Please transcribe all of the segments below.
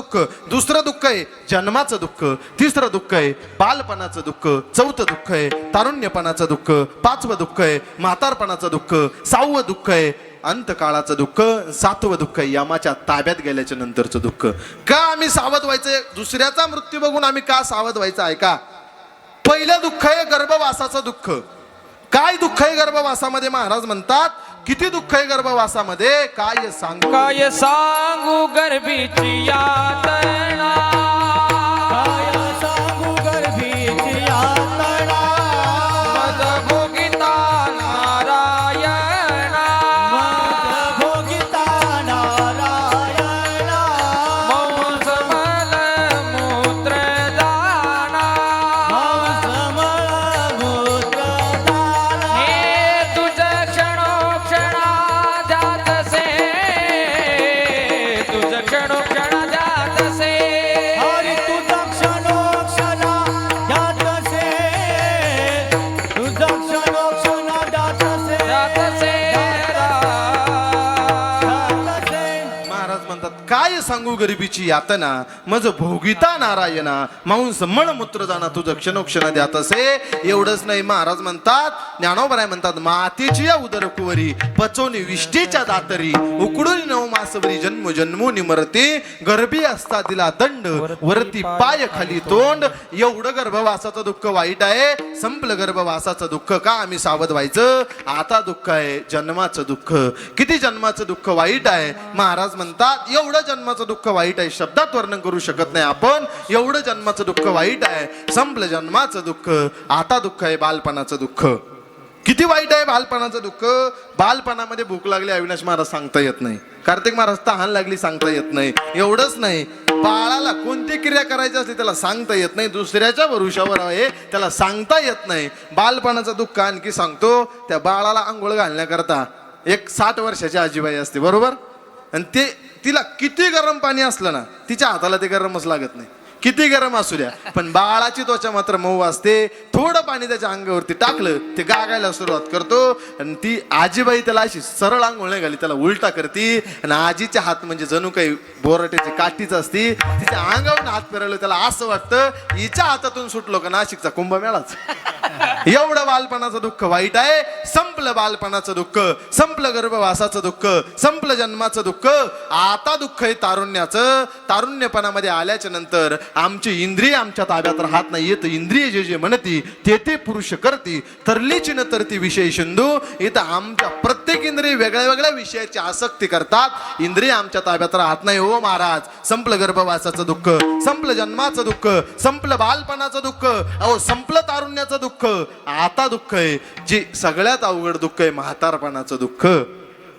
दुःख दुसरं दुःख आहे जन्माचं दुःख तिसरं दुःख आहे बालपणाचं दुःख चौथं दुःख आहे तारुण्यपणाचं दुःख पाचवं दुःख आहे म्हातारपणाचं दुःख सहावं दुःख आहे अंतकाळाचं दुःख सातवं दुःख आहे यमाच्या ताब्यात गेल्याच्या नंतरचं दुःख. का आम्ही सावध व्हायचं? दुसऱ्याचा मृत्यू बघून आम्ही का सावध व्हायचं आहे का? पहिलं दुःख आहे गर्भवासाचं दुःख. काय दुःख आहे गर्भवासामध्ये? महाराज म्हणतात किती दुःख आहे गर्भवासामध्ये? काय सांगू? काय सांगू गर्भीची यातना सांगू गरिबीची यातना मज भोगिता नारायणा मांस मळमूत्र जाणा तुझं क्षणोक्षण द्यात असे. एवढंच नाही महाराज म्हणतात ज्ञानोबराय म्हणतात मातेची या उदर कुवरी पचवणी विष्टीच्या दातरी उकडून नऊ मासवरी जन्म जन्मोनी मरते गर्भी असता तिला दंड वरती पाय खाली तोंड. एवढं गर्भवासाचं दुःख वाईट आहे संपलं गर्भवासाचं दुःख का आम्ही सावध व्हायचं? आता दुःख आहे जन्माचं दुःख. किती जन्माचं दुःख वाईट आहे? महाराज म्हणतात एवढं जन्माचं दुःख वाईट आहे शब्दात वर्णन करू शकत नाही आपण. एवढं जन्माचं दुःख वाईट आहे संपलं जन्माचं दुःख आता दुःख आहे बालपणाचं दुःख. किती वाईट आहे बालपणाचं दुःख? बालपणामध्ये भूक लागली अविनाश महाराज सांगता येत नाही. कार्तिक महाराज तहान लागली सांगता येत नाही. एवढंच नाही. बाळाला कोणती क्रिया करायची असते त्याला सांगता येत नाही. दुसऱ्याच्या भरुशावर आहे त्याला सांगता येत नाही. बालपणाचं दुःख आणखी सांगतो त्या बाळाला आंघोळ घालण्याकरता एक साठ वर्षाची आजीबाई असते बरोबर? आणि ते तिला किती गरम पाणी असलं ना तिच्या हाताला ते गरमच लागत नाही. किती गरम असू द्या पण बाळाची त्वचा मात्र मऊ असते. थोडं पाणी त्याच्या अंगावरती टाकलं ते गागायला सुरुवात करतो. आणि ती आजीबाई त्याला अशी सरळ आंघोळ नाही घाली त्याला उलटा करते. आणि आजीच्या हात म्हणजे जणू काही बोराट्याची काठीच असती. तिच्या अंगावरून हात फिरवलं त्याला असं वाटतं हिच्या हातातून सुटलो का नाशिकचा कुंभमेळाच. एवढं बालपणाचं दुःख वाईट आहे. संपलं बालपणाचं दुःख संपलं गर्भवासाचं दुःख संपलं जन्माचं दुःख. आता दुःख आहे तारुण्याचं. तारुण्यपणामध्ये आल्याच्यानंतर आमची इंद्रिय आमच्या ताब्यात राहत नाही येत इंद्रिय जे जे म्हणती ते ते पुरुष करती. तरलीची न तर ती विषय शिंदू. इथं आमच्या प्रत्येक इंद्रिय वेगळ्या वेगळ्या विषयाची आसक्ती करतात. इंद्रिय आमच्या ताब्यात राहत नाही हो महाराज. संपलं गर्भवासाचं दुःख संपलं जन्माचं दुःख संपलं बालपणाचं दुःख. अहो संपलं तारुण्याचं दुःख. आता दुःख आहे. जे सगळ्यात अवघड दुःख आहे म्हातारपणाचं दुःख.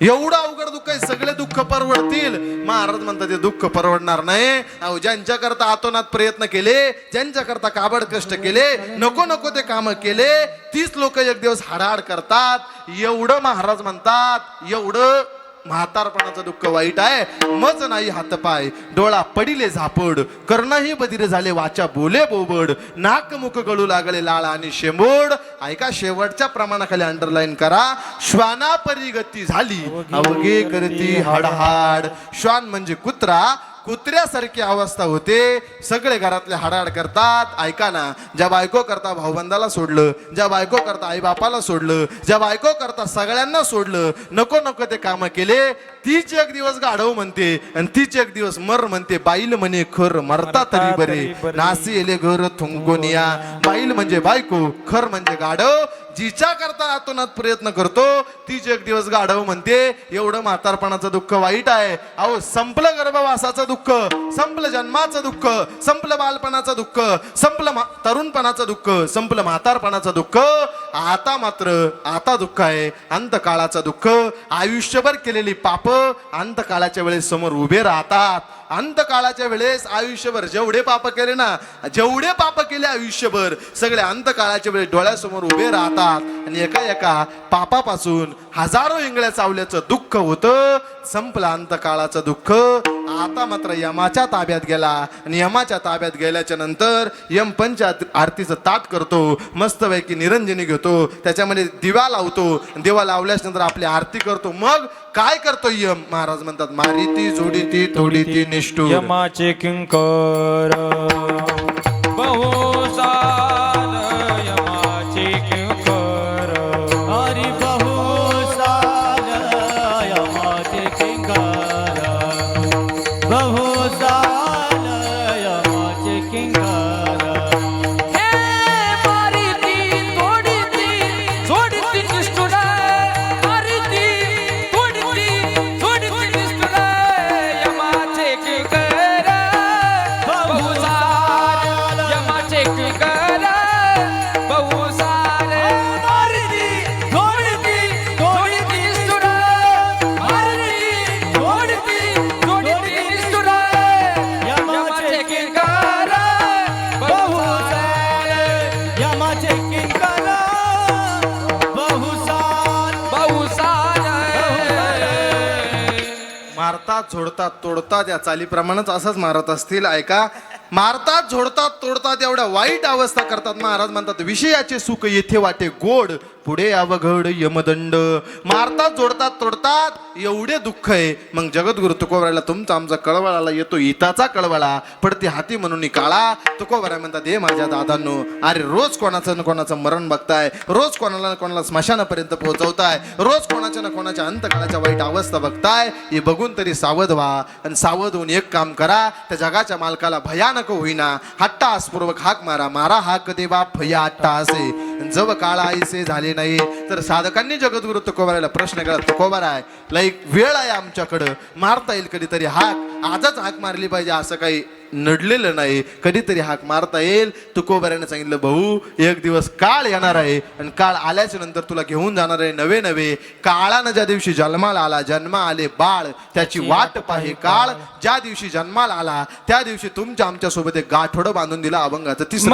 एवढं अवघड दुःख आहे सगळे दुःख परवडतील. महाराज म्हणतात ते दुःख परवडणार नाही. अहो ज्यांच्याकरता आतोनात प्रयत्न केले ज्यांच्याकरता काबड कष्ट केले नको नको ते काम केले तीच लोक एक दिवस हाडाहाड करतात. एवढं महाराज म्हणतात एवढं म्हातारपणाचं दुःख वाईट आहे. मज नाही हातपाय. डोळा पडिले झापड. कर्णही बदिर झाले वाचा बोले बोबड. नाक मुख गळू लागले लाळ आणि शेंबोड. ऐका शेवटच्या प्रमाणाखाली अंडरलाईन करा. श्वानापरी गती झाली. अवघे करती हाडहाड. श्वान म्हणजे कुत्रा. कुत्र्यासारखी अवस्था होते. सगळे घरातले हाडाड करतात. ऐका ना ज्या बायको करता भाऊबंदाला सोडलं ज्या बायको करता आई बापाला सोडलं ज्या बायको करता सगळ्यांना सोडलं नको नको ते काम केले. तीच एक दिवस गाढव म्हणते आणि तीच एक दिवस मर म्हणते. बाईल म्हणे खर मरता तरी बरे. नासी येले घर थुंकोनिया बाईल म्हणजे बायको खर म्हणजे गाढव. जिच्या करता आतोनात प्रयत्न करतो तीच एक दिवस गाढव म्हणते. एवढं म्हातारपणाचं दुःख वाईट आहे. अहो संपलं गर्भवासाचं दुःख. संपलं जन्माचं दुःख. संपलं बालपणाचं दुःख. संपलं तरुणपणाचं दुःख. संपलं म्हातारपणाचं दुःख. आता मात्र आता दुःख आहे. अंतकाळाचं दुःख. आयुष्यभर केलेली पाप अंतकाळाच्या वेळेस समोर उभे राहतात. अंतकाळाच्या वेळेस आयुष्यभर जेवढे पाप केले ना जेवढे पाप केले आयुष्यभर सगळे अंतकाळाच्या वेळेस डोळ्यासमोर उभे राहतात आणि एका एका पापापासून हजारो इंगळ्या चावल्याचं दुःख होतं संपलं अंत काळाचं दुःख. आता मात्र यमाच्या ताब्यात गेला आणि यमाच्या ताब्यात गेल्याच्यानंतर यम पंच आरतीचं ताट करतो मस्तपैकी निरंजनी घेतो त्याच्यामध्ये दिवा लावतो दिवा लावल्याच्या नंतर आपली आरती करतो. मग काय करतो यम? महाराज म्हणतात मारिती जोडीती तोडीती ती નિષ્ઠુર યમાચે કિંકર मारतात झोडतात तोडतात या चालीप्रमाणेच असंच मारत असतील ऐका? मारतात झोडतात तोडतात एवढ्या वाईट अवस्था करतात. महाराज म्हणतात विषयाचे सुख येथे वाटे गोड पुढे अवघड यमदंड. मारतात जोडतात तोडतात एवढे दुःख आहे. मग जगद्गुरु तुकोबराला तुमचा आमचा कळवळाला येतो इताचा कळवळा. पडते हाती म्हणून काळा. तुकोबरा म्हणतात हे माझ्या दादांनो अरे रोज कोणाचं ना कोणाचं मरण बघताय. रोज कोणाला ना कोणाला स्मशानापर्यंत पोहोचवताय. रोज कोणाच्या ना कोणाच्या अंतकाळाच्या वाईट अवस्था बघताय. हे बघून तरी सावध व्हा आणि सावध होऊन एक काम करा. त्या जगाच्या मालकाला भयानक होईना. हट्टासपूर्वक हाक मारा. मारा हाक देवा भया हट्टा असे जव काळा आईसे झाले नाही तर साधकांनी जगद्गुरु तुकोबाराला प्रश्न केला तुकोबारा आहे लाईक वेळ आहे आमच्याकडं मारता येईल कधीतरी हाक आजच हाक मारली पाहिजे असं काही नडलेलं नाही कधीतरी हाक मारता येईल. तुकोबाऱ्याने सांगितलं भाऊ एक दिवस काळ येणार आहे आणि काळ आल्याच्यानंतर तुला घेऊन जाणार आहे नवे नवे काळानं ज्या दिवशी जन्माला आला जन्मा आले बाळ त्याची वाट पाहे काळ ज्या दिवशी जन्माला आला त्या दिवशी तुमच्या आमच्यासोबत एक गाठोडं बांधून दिला अभंगाचं तिसरं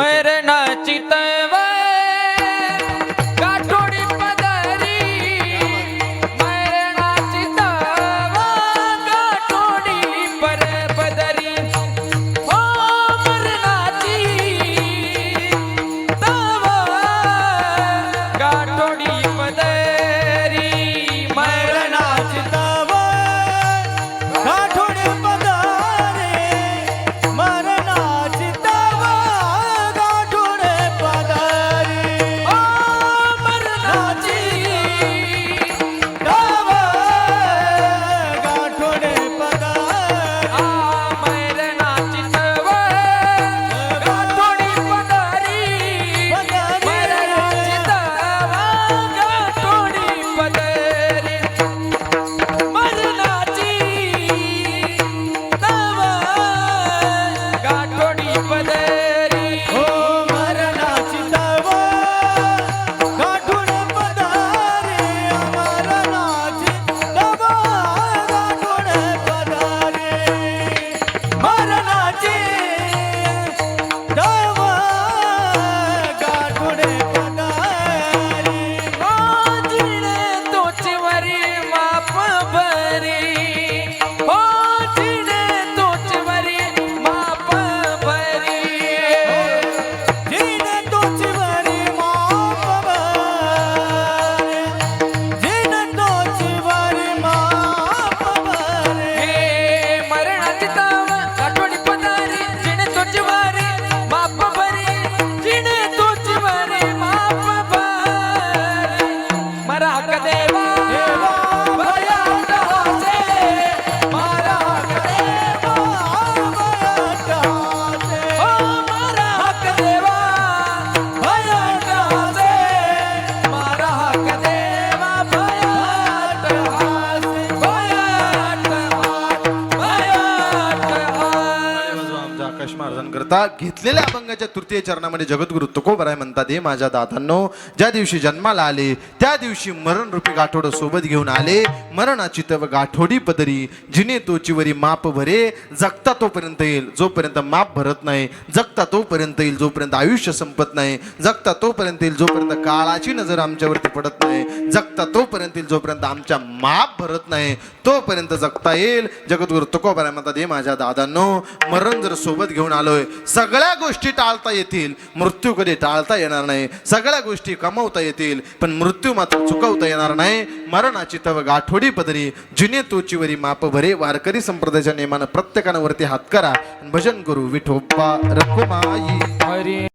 आता घेतलेल्या अभंगाच्या तृतीय चरणामध्ये जगद्गुरु तुकोबराय म्हणतात हे माझ्या दादांनो ज्या दिवशी जन्माला आले त्या दिवशी मरण रूपी गाठोड सोबत घेऊन आले. मरणाची तव गाठोडी पदरी जिने तोचीवरी माप भरे. जगता तोपर्यंत येईल जोपर्यंत माप भरत नाही. जगता तोपर्यंत येईल जोपर्यंत आयुष्य संपत नाही. जगता तोपर्यंत येईल जोपर्यंत काळाची नजर आमच्यावरती पडत नाही. जगता तोपर्यंत येईल जोपर्यंत आमच्या माप भरत नाही. तोपर्यंत जगता येईल. जगद्गुरु तुकोबराय म्हणतात हे माझ्या दादांनो मरण जर सोबत घेऊन आलोय सगळ्या गोष्टी टाळता येतील. मृत्यू कधी टाळता येणार नाही. सगळ्या गोष्टी कमवता येतील पण मृत्यू मात्र चुकवता येणार नाही. मरणाची तव गाठोडी पदरी जुने तोचीवरी माप भरे. वारकरी संप्रदायाच्या नियमानं प्रत्येकानं वरती हात करा. भजन करू विठोबा रखुमाई. हरी